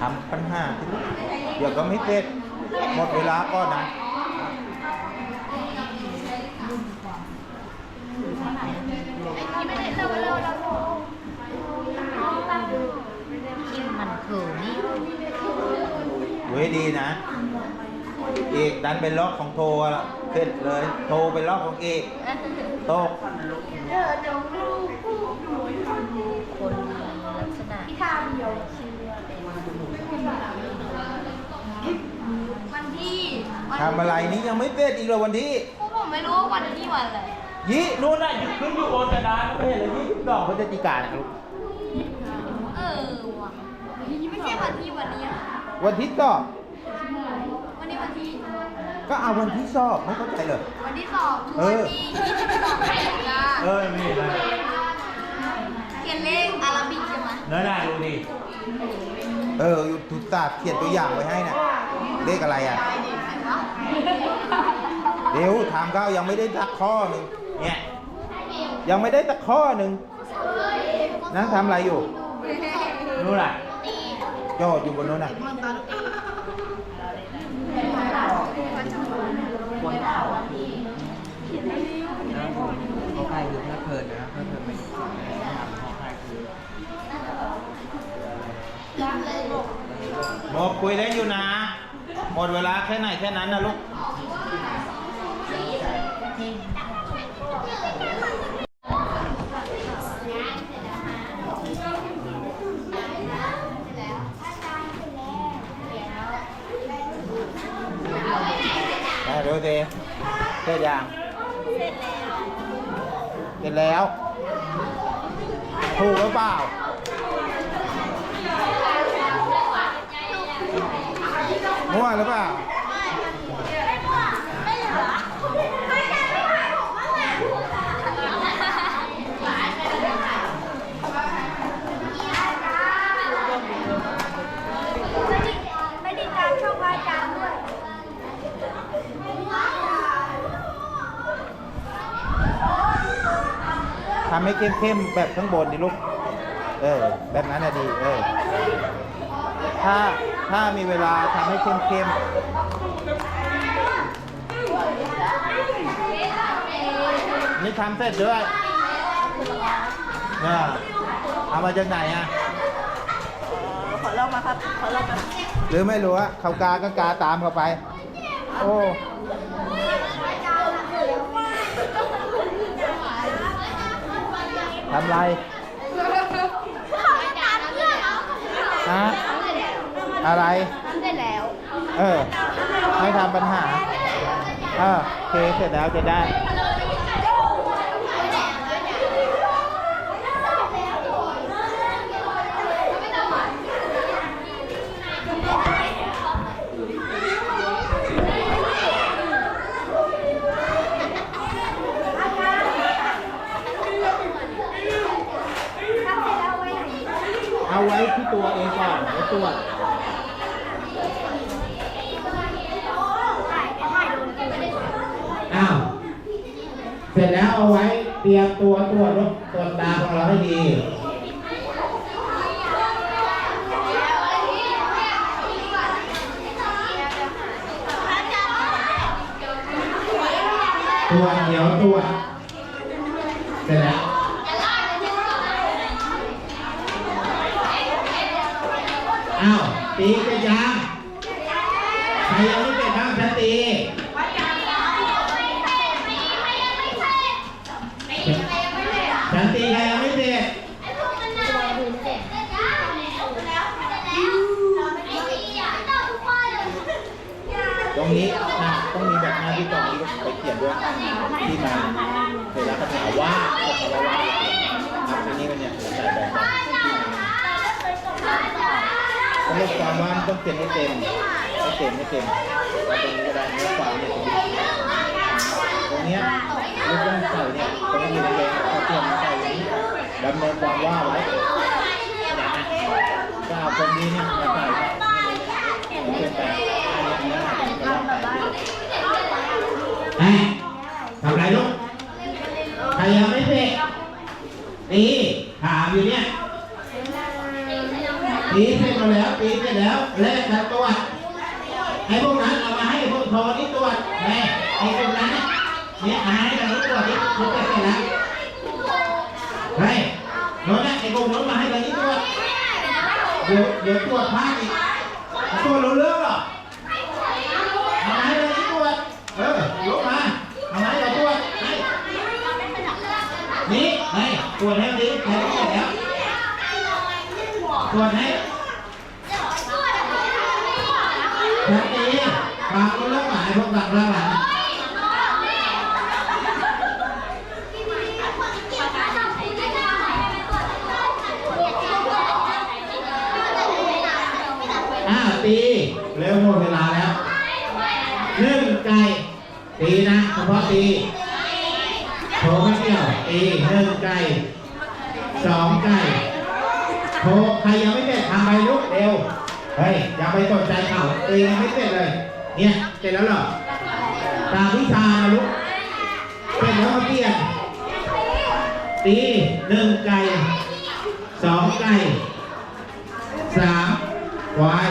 ทำปัญหาที่เดี๋ยวก็ไม่เสร็จหมดเวลาก็นะมันเขินี่เว้ดีนะ เอกดันเป็นล็อกของโทอะเสร็จเลย โทเป็นล็อกของเอกโตกคนลัก ทำอะไรนี้ยังไม่เสร็จอีกเลยวันที่พวกผมไม่รู้ว่าวันที่วันอะไรยี่นู่นน่ะหยุดขึ้นอยู่บนกระดานไม่เห็นเลยยี่สิบสองพฤศจิกายนนะลูกเออว่ะไม่ใช่วันที่วันนี้อะวันที่สอบวันนี้วันที่ ก็เอาวันที่สอบไม่เข้าใจเลยวันที่สองคือวันที่ยี่สิบสองพฤศจิกาเออนี่นะเขียนเลขอาราบิกใช่ไหมนั่นน่ะดูดิเอออยู่ทุกศาสตร์เขียนตัวอย่างไว้ให้น่ะเลขอะไรอะไหนวะ เดี๋ยวถามเขายังไม่ได้สักข้อหนึ่งเนี่ยยังไม่ได้สักข้อหนึ่งนั่งทำอะไรอยู่นู่นน่ะโจทย์อยู่บนนู้นน่ะเขาใครคือเพลิดเพลินนะเพลิดเพลินไปทำเขาใครคือหมดคุยเล่นอยู่นะ หมดเวลาแค่ไหนแค่นั้นนะลูกอะเดี๋ยวเดเสร็จยังเสร็จแล้ว ถูกหรือเปล่า มั่วหรือเปล่าไม่ได้ตามช่องวายจามด้วยทำให้เข้มๆแบบข้างบนดิลูก เออ แบบนั้นน่ะดี เออ ถ้า ถ้ามีเวลาทำให้เข้มๆนี่ทำเสร็จด้วยเนี่ยเอามาจากไหนอะขอลองมาครับ ขอลองมาหรือไม่รู้อะเขากาก็กาตามเขาไป โอ้ทำไร เขาจะตามเพื่อนเหรอ ฮะ อะไร ทำได้แล้วเออ ไม่ทำปัญหา เออโอเค เสร็จแล้วจะได้ เอาไว้ที่ตัวเองก่อนแล้วตรวจ อ้าว เสร็จแล้วเอาไว้เตรียมตัวตรวจรถตรวจตาของเราให้ดี ตรวจเดี๋ยวตรวจเสร็จแล้วอ้าวตีกันยังใครยังไม่เป็นบ้างฉันตีฉันตีใครยังไม่เสร็จตรงนี้นะต้องมีแบบหน้า ที่ตรงนี้ไปเขียนด้วยที่มาเสร็จแล้วก็ถามว่าเขาจะว่าครับอันนี้มันเนี่ยใส่แบบสรุปความว่านต้องเขียนให้เต็มให้เต็มให้เต็มเอาตรงนี้ก็ได้เนื้อความเนี่ยตรงนี้ตรงเนี้ยลูกต้องใส่เนี่ยตรงนี้แดงเอาเตรียมใส่อย่างนี้ดำเนินความว่าไว้ก็เอาตรงนี้เนี่ยมาใส่เขียนไปอันนี้อันนี้อันนี้ก็ว่าไป เฮ้ยทำไรลูกใครยังไม่เสร็จตีถามอยู่เนี่ยตีเสร็จมาแล้วตีเสร็จแล้ว ไอ้พวกนั้นเอามาให้พวกทรนี่ตรวจแม่ไอ้พวกนั้นเนี่ยเอามาให้ทางนี้ตรวจนี่เขาเสร็จแล้วเฮ้ยโน้นนะไอ้พวกโน้นมาให้ทางนี้ตรวจเดี๋ยวเดี๋ยวตรวจพลาดอีกตรวรู้เรื่องหรอเอาให้ทางนี้ตรวจเออลุกมาเอาให้เราตรวจนี่ให้ตรวจให้ดีแล้วตรวจให้ ทันที ฝากรู้เรื่องหมายพวกบักระหลังอ่าตีเร็วหมดเวลาแล้วหนึ่งไก่ตีนะเฉพาะตีโถไม่เกี่ยวตีหนึ่งไก่สองไก่โถใครยังไม่เสร็จทำไปลุกเร็วเฮ้ยอย่าไปสนใจเขาตัวเองยังไม่เสร็จเลย เนี่ยเสร็จแล้วเหรอตามวิชานะลูกเสร็จแล้วมาเปลี่ยนตีหนึ่งไก่สองไก่สามควาย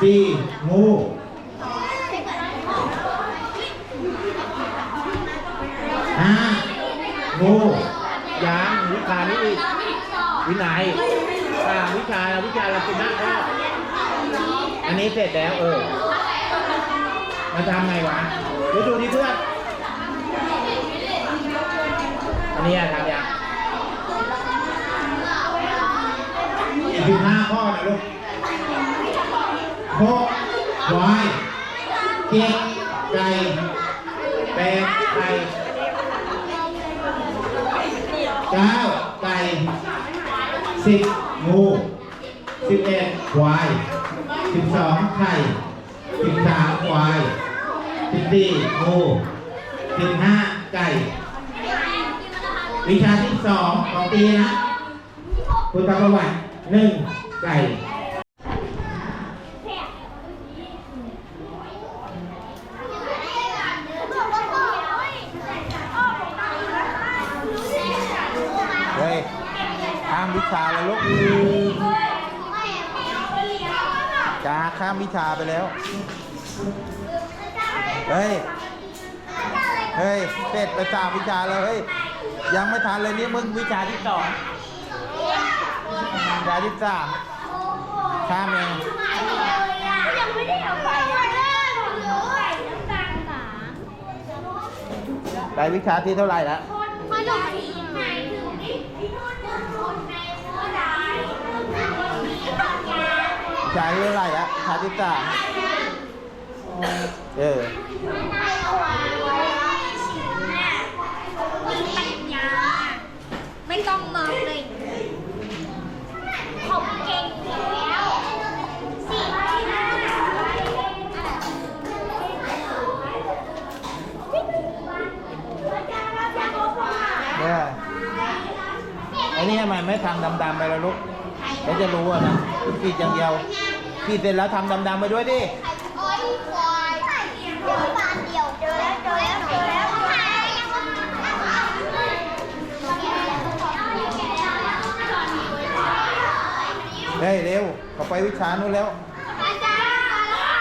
สี่งูห้างูยางวิชานี้อีกวินัยอ่าวิชาวิชาเราชนะก็อันนี้เสร็จแล้วเออ มาทำไงวะดูดูดิเพื่อน อันนี้อะทำยังอีกสิบห้าข้อนะลูกหกควายเจ็ดไก่แปดไก่เก้าไก่สิบงูสิบเอ็ดควายสิบสองไข่สิบสาม ควายสิบสี่งูสิบห้าไก่ วิชาที่สองของปีนะพุทธประวัติหนึ่งไก่เฮ้ยข้ามวิชาแล้วลูกจ้าข้ามวิชาไปแล้ว เฮ้ย เฮ้ยเสร็จไปสามวิชาแล้วเฮ้ย ยังไม่ทันเลยนี่มึงวิชาที่สองวิชาที่สามข้ามเอาไปวิชาที่เท่าไหร่แล้ววิชาที่เท่าไหร่แล้ววิชาที่สาม เออไม่ต้องมองเลยผมเก่งแล้วสี่ห้าเนี่ยไอ้นี่ทำไมไม่ทำดำๆไปแล้วลูกเขาจะรู้อะนะขีดอย่างเดียวขีดเสร็จแล้วทำดำๆไปด้วยดิ เดี๋ยวเดียวข้อแล้วเจอแล้วหายยังเฮ้ยเร็วเขาไปวิชานู้นแล้วอาจาร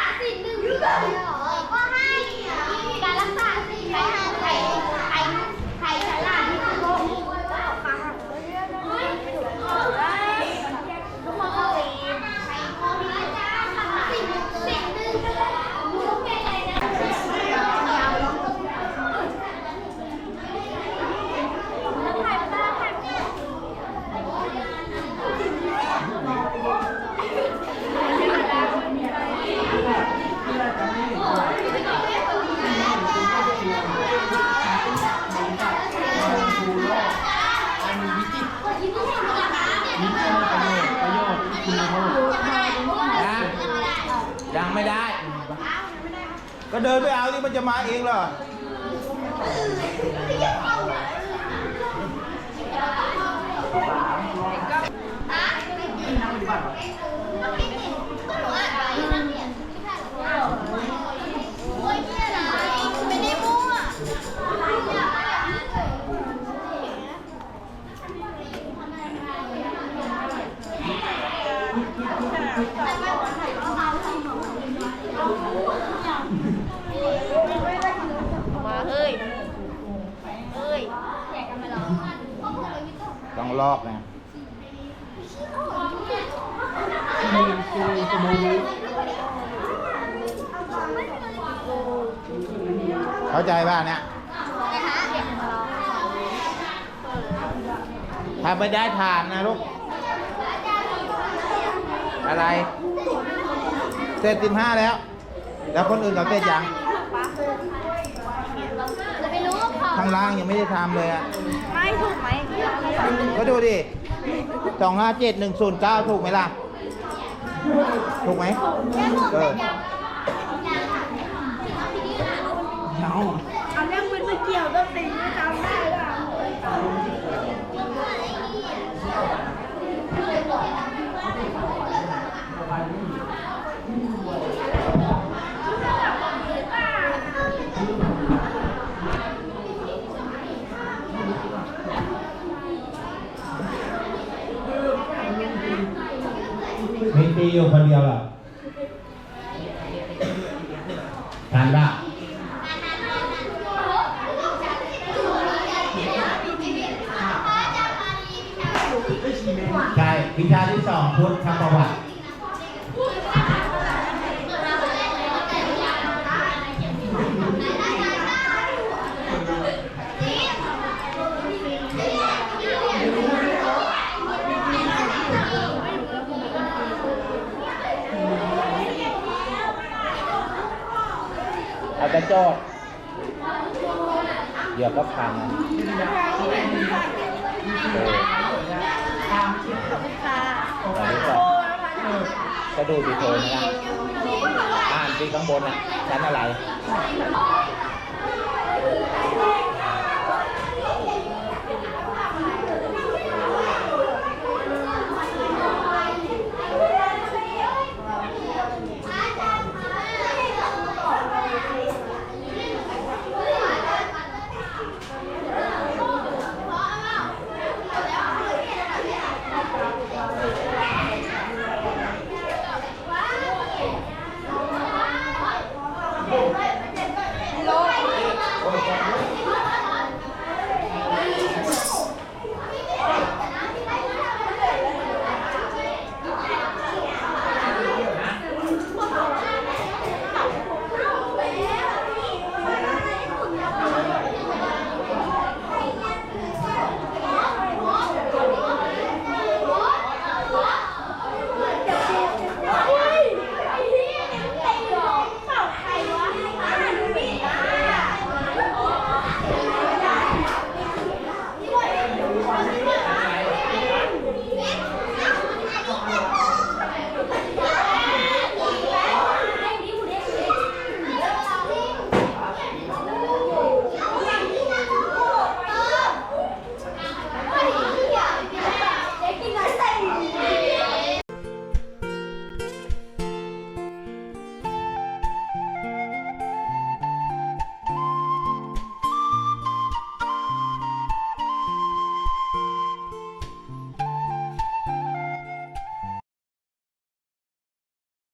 ย์สิ่งหนึ่งที่เหรอก็ให้การรักษาสิ่งไม่ให้ใครใครใครฉลาดที่สุดโลกก็ออกมาทุกคนก็เลยใครข้อนี้อาจารย์สิ่งสิ่งหนึ่งมุกเป็นอะไรนะถ่ายมาถ่ายมา ยังยังไม่ได้ ก็เดินไปเอาที่มันจะมาเองเหรอ เข้าใจป่ะเนี่ยนะคะเด็กรอถ้าไม่ได้ถามนะลูก อะไร เสร็จสิบห้าแล้ว แล้วคนอื่นเขาเสร็จยังจะไปรู้ว่าพอข้างล่างยังไม่ได้ทำเลยอะ ไม่ถูกไหมก็ดูดิสองห้าเจ็ดหนึ่งศูนย์เก้าถูกไหมล่ะ ถูกไหมแค่หมดเอแต่อ ยังยังค่ะทีนี้ค่ะ เนาอันนี้มันไม่เกี่ยวต้องตีไม่จำได้ป่ะมีตีอยู่คนเดียวหรอทานป่ะใช่ วิชาที่สองพุทธประวัติ อาแต่โจทย์เดี๋ยวก็พังเออค่ะเอาไว้ก่อนก็ดูดีโทนนะอ่านที่ข้างบนอะชั้นอะไร